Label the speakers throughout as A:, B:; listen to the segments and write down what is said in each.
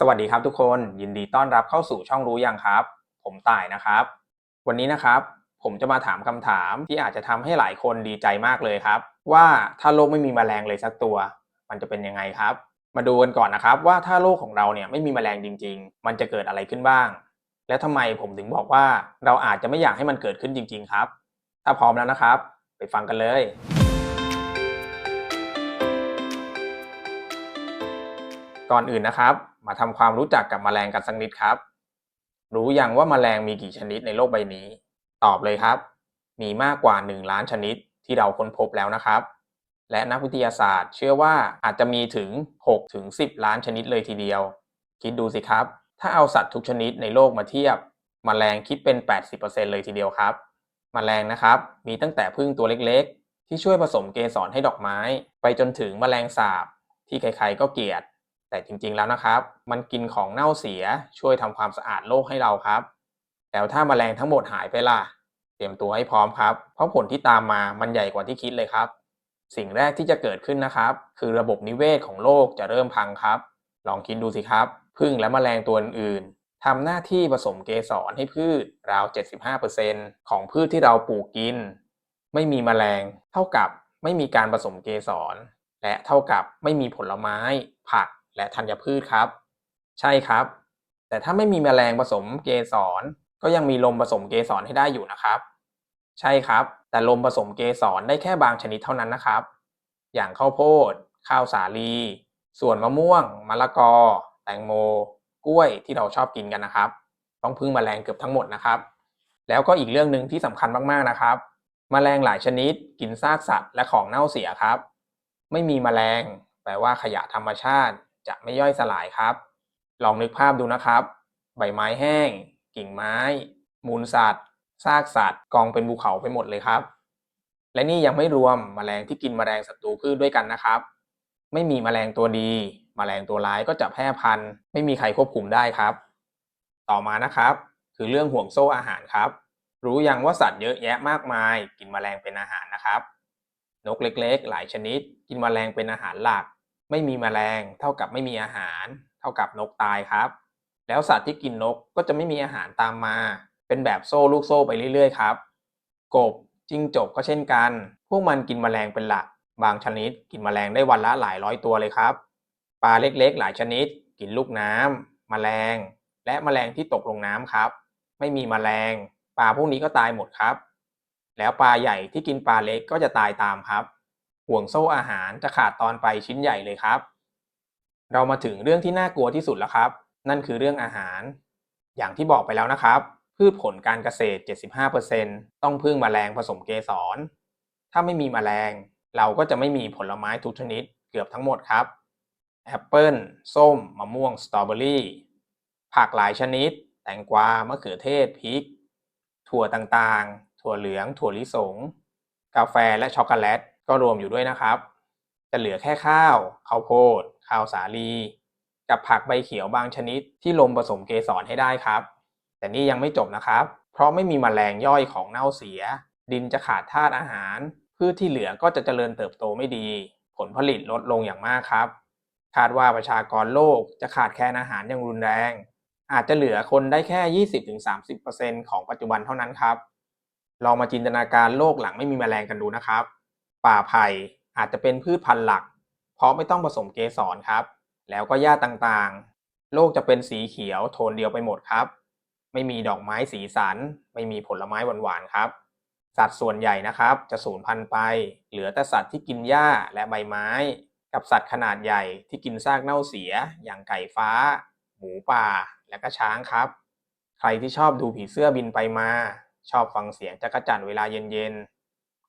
A: สวัสดีครับทุกคนยินดีต้อนรับเข้าสู่ช่องรู้ยังครับ ผมต่ายนะครับ วันนี้นะครับผมจะมาถามคำถามที่อาจจะทำให้หลายคนดีใจมากเลยครับ ว่าถ้าโลกไม่มีแมลงเลยสักตัว มันจะเป็นยังไงครับ มาดูกันก่อนนะครับ ว่าถ้าโลกของเราเนี่ยไม่มีแมลงจริง ๆ มันจะเกิดอะไรขึ้นบ้าง และทำไมผมถึงบอกว่าเราอาจจะไม่อยากให้มันเกิดขึ้นจริง ๆ ครับ ถ้าพร้อมแล้วนะครับ ไปฟังกันเลยก่อนอื่นนะครับ มาทำความรู้จักกับแมลงกันสักนิดครับ รู้ยังว่าแมลงมีกี่ชนิดในโลกใบนี้ ตอบเลยครับ มีมากกว่า 1 ล้านชนิดที่เราค้นพบแล้วนะครับ และนักวิทยาศาสตร์เชื่อว่าอาจจะมีถึง6ถึง10 ล้านชนิดเลยทีเดียว คิดดูสิครับ ถ้าเอาสัตว์ทุกชนิดในโลกมาเทียบแมลงคิดเป็น 80%เลยทีเดียวครับแมลงนะครับมีตั้งแต่พึ่งตัวเล็กๆ ที่ช่วยผสมเกสรให้ดอกไม้ ไปจนถึงแมลงสาบที่ใครๆก็เกลียด แต่จริงๆแล้วนะครับ มันกินของเน่าเสียช่วยทำความสะอาดโลกให้เราครับ แล้วถ้าแมลงทั้งหมดหายไปล่ะ เตรียมตัวให้พร้อมครับ เพราะผลที่ตามมามันใหญ่กว่าที่คิดเลยครับ สิ่งแรกที่จะเกิดขึ้นนะครับ คือระบบนิเวศของโลกจะเริ่มพังครับ ลองคิดดูสิครับพึ่งและแมลงตัวอื่นๆทำหน้าที่ผสมเกสรให้พืชราว 75%ของพืชที่เราปลูกกิน ไม่มีแมลง เท่ากับไม่มีการผสมเกสร และเท่ากับไม่มีผลไม้ ผัก และธัญพืชครับ ใช่ครับ แต่ถ้าไม่มีแมลงผสมเกสรก็ยังมีลมผสมเกสรให้ได้อยู่นะครับ ใช่ครับ แต่ลมผสมเกสรได้แค่บางชนิดเท่านั้นนะครับ อย่างข้าวโพด ข้าวสาลี ส่วนมะม่วง มะละกอ แตงโม กล้วยที่เราชอบกินกันนะครับ ต้องพึ่งแมลงเกือบทั้งหมดนะครับ แล้วก็อีกเรื่องหนึ่งที่สำคัญมากๆนะครับแมลงหลายชนิด กินซากสัตว์และของเน่าเสียครับ ไม่มีแมลง แปลว่าขยะธรรมชาติ จะไม่ย่อยสลายครับ ลองนึกภาพดูนะครับ ใบไม้แห้ง กิ่งไม้ มูลสัตว์ซากสัตว์กองเป็นภูเขาไปหมดเลยครับ และนี่ยังไม่รวมแมลงที่กินแมลงศัตรูพืชด้วยกันนะครับ ไม่มีแมลงตัวดีแมลงตัวร้ายก็จะแพร่พันธุ์ ไม่มีใครควบคุมได้ครับ ต่อมานะครับ คือเรื่องห่วงโซ่อาหารครับ รู้ยังว่าสัตว์เยอะแยะมากมาย กินแมลงเป็นอาหารนะครับ นกเล็กๆ หลายชนิด กินแมลงเป็นอาหารหลัก ไม่มีแมลง เท่ากับไม่มีอาหาร เท่ากับนกตายครับ แล้วสัตว์ที่กินนกก็จะไม่มีอาหารตามมา เป็นแบบโซ่ลูกโซ่ไปเรื่อยๆครับ กบจิ้งจกก็เช่นกัน พวกมันกินแมลงเป็นหลัก บางชนิดกินแมลงได้วันละหลายร้อยตัวเลยครับ ปลาเล็กๆ หลายชนิด กินลูกน้ำแมลง และแมลงที่ตกลงน้ำครับ ไม่มีแมลง ปลาพวกนี้ก็ตายหมดครับ แล้วปลาใหญ่ที่กินปลาเล็กก็จะตายตามครับ ห่วงโซ่อาหารจะขาดตอนไปชิ้นใหญ่เลยครับ เรามาถึงเรื่องที่น่ากลัวที่สุดแล้วครับ นั่นคือเรื่องอาหาร อย่างที่บอกไปแล้วนะครับ พืชผลการเกษตร 75%ต้องพึ่งแมลงผสมเกสร ถ้าไม่มีแมลง เราก็จะไม่มีผลไม้ทุกชนิดเกือบทั้งหมดครับแอปเปิลส้ม มะม่วง สตรอเบอรี่ ผักหลายชนิด แตงกวา มะเขือเทศ พริก ถั่วต่างๆ ถั่วเหลือง ถั่วลิสง กาแฟ และช็อกโกแลต ก็รวมอยู่ด้วยนะครับ จะเหลือแค่ข้าวข้าวโพดข้าวสาลี กับผักใบเขียวบางชนิดที่ลมผสมเกสรให้ได้ครับ แต่นี่ยังไม่จบนะครับ เพราะไม่มีแมลงย่อยของเน่าเสีย ดินจะขาดธาตุอาหารพืชที่เหลือก็จะเจริญเติบโตไม่ดี ผลผลิตลดลงอย่างมากครับ คาดว่าประชากรโลกจะขาดแคลนอาหารอย่างรุนแรง อาจจะเหลือคนได้แค่ 20-30%ของปัจจุบันเท่านั้นครับ ลองมาจินตนาการโลกหลังไม่มีแมลงกันดูนะครับ ป่าไผ่อาจจะเป็นพืชพันธุ์หลัก เพราะไม่ต้องผสมเกสรครับ แล้วก็หญ้าต่างๆ โลกจะเป็นสีเขียวโทนเดียวไปหมดครับ ไม่มีดอกไม้สีสัน ไม่มีผลไม้หวานๆครับ สัตว์ส่วนใหญ่นะครับ จะสูญพันธุ์ไป เหลือแต่สัตว์ที่กินหญ้าและใบไม้ กับสัตว์ขนาดใหญ่ที่กินซากเน่าเสีย อย่างไก่ฟ้า หมูป่า และก็ช้างครับ ใครที่ชอบดูผีเสื้อบินไปมา ชอบฟังเสียงจักรจั่นเวลาเย็นๆ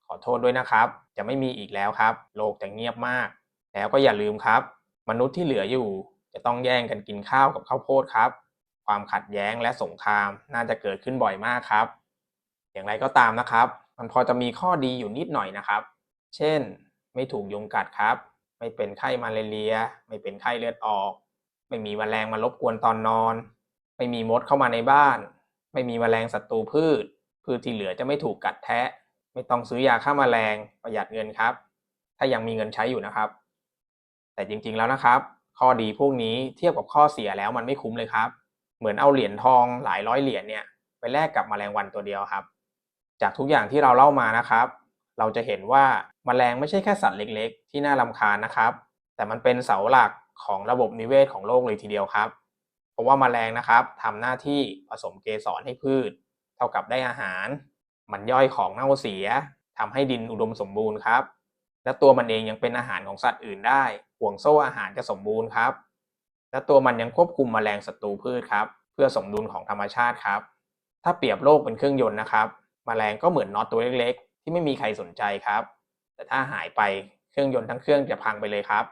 A: ขอโทษด้วยนะครับ จะไม่มีอีกแล้วครับ โลกจะเงียบมาก แล้วก็อย่าลืมครับ มนุษย์ที่เหลืออยู่ จะต้องแย่งกันกินข้าวกับข้าวโพดครับ ความขัดแย้งและสงครามน่าจะเกิดขึ้นบ่อยมากครับ อย่างไรก็ตามนะครับ มันพอจะมีข้อดีอยู่นิดหน่อยนะครับ เช่น ไม่ถูกยุงกัดครับ ไม่เป็นไข้มาเลเรีย ไม่เป็นไข้เลือดออก ไม่มีแมลงมารบกวนตอนนอน ไม่มีมดเข้ามาในบ้าน ไม่มีแมลงศัตรูพืช พืชที่เหลือจะไม่ถูกกัดแทะ ไม่ต้องซื้อยาฆ่าแมลงประหยัดเงินครับ ถ้ายังมีเงินใช้อยู่นะครับ แต่จริงๆแล้วนะครับ ข้อดีพวกนี้เทียบกับข้อเสียแล้วมันไม่คุ้มเลยครับ เหมือนเอาเหรียญทองหลายร้อยเหรียญเนี่ยไปแลกกับแมลงวันตัวเดียวครับ จากทุกอย่างที่เราเล่ามานะครับ เราจะเห็นว่าแมลงไม่ใช่แค่สัตว์เล็ก ๆ ที่น่ารำคาญนะครับ แต่มันเป็นเสาหลักของระบบนิเวศของโลกเลยทีเดียวครับเพราะว่าแมลงนะครับทำหน้าที่ผสมเกสรให้พืช เท่ากับได้อาหาร มันย่อยของเน่าเสียทำให้ดินอุดมสมบูรณ์ครับ และตัวมันเองยังเป็นอาหารของสัตว์อื่นได้ห่วงโซ่อาหารจะสมบูรณ์ครับ และตัวมันยังควบคุมแมลงศัตรูพืชครับ เพื่อสมดุลของธรรมชาติครับ ถ้าเปรียบโลกเป็นเครื่องยนต์นะครับแมลงก็เหมือนน็อตตัวเล็กๆ ที่ไม่มีใครสนใจครับ แต่ถ้าหายไปเครื่องยนต์ทั้งเครื่องจะพังไปเลยครับ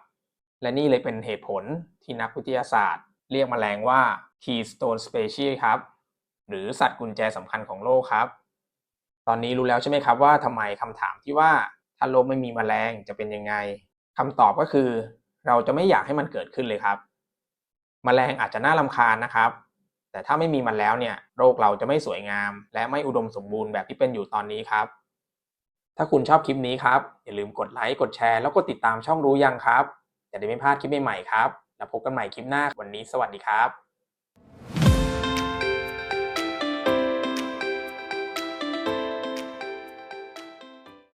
A: และนี่เลยเป็นเหตุผลที่นักวิทยาศาสตร์ เรียกแมลงว่า keystone species ครับ หรือสัตว์กุญแจสำคัญของโลกครับ ตอนนี้รู้แล้วใช่ไหมครับว่าทำไมคำถามที่ว่าถ้าโลกไม่มีแมลงจะเป็นยังไงคำตอบก็คือ เราจะไม่อยากให้มันเกิดขึ้นเลยครับแมลงอาจจะน่ารำคาญนะครับ แต่ถ้าไม่มีมันแล้วเนี่ยโลกเราจะไม่สวยงาม และไม่อุดมสมบูรณ์แบบที่เป็นอยู่ตอนนี้ครับ ถ้าคุณชอบคลิปนี้ครับ อย่าลืมกดไลค์กดแชร์แล้วกดติดตามช่องรู้ยังครับจะได้ไม่พลาดคลิปใหม่ๆครับแล้วพบกันใหม่คลิปหน้าวันนี้สวัสดีครับ